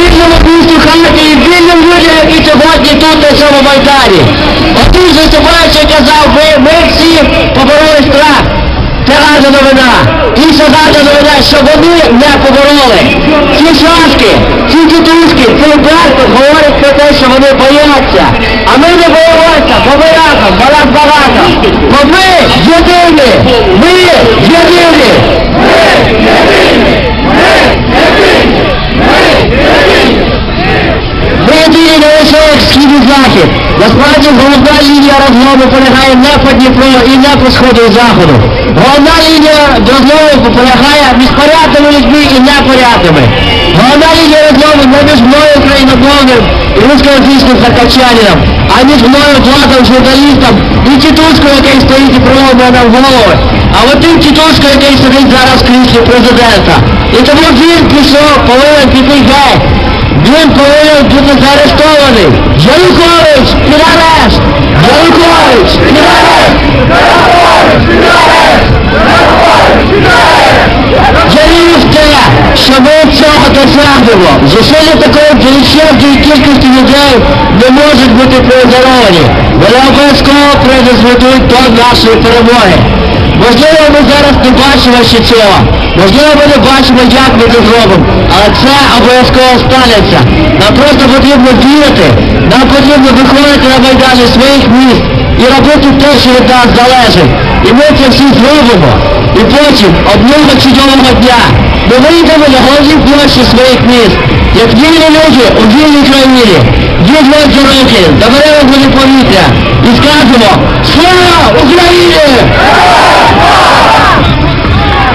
вільному місті і вільним людям, які сьогодні тут на цьому майдані. Один що казав, ми, ми всі побороли страх. Це гарна новина. Інша гарна новина, що вони не побороли. Ці шашки, ці тітушки, ці братки говорять про те, що вони бояться. А ми не боїмося, бо ми разом, барак бараком. Бо ми єдині. Захід. Насправді головна лінія розлому полягає не по Дніпру і не по сходу і заходу. Головна лінія розлому полягає між порядними людьми і непорядними. Головна лінія розлому не між мною україномовним і русскоязичним закачанином, а між мною владом, журналістом і тітушкою, який стоїть і проводить в голови. А от тим тітушкою, який сидить зараз в кріслі президента. І тому він пішов, повинен піти геть. Він повинен бути заарештований. Янукович, Зусилля такої величезної кількості людей не можуть бути проігноровані. Вони обов'язково призведуть до нашої перемоги. Можливо, ми зараз не бачимо ще цього. Можливо, ми не бачимо, як ми це зробимо. Але це обов'язково станеться. Нам просто потрібно вірити. Нам потрібно виходити на майдані своїх міст і робити те, що від нас залежить. І ми це всі зробимо. І потім, одного чудового дня, ми вийдемо на головні площі своїх міст, як вільні люди у вільній країні, візьмемо за руки, заберемо до повітря і скажемо Слава Україні!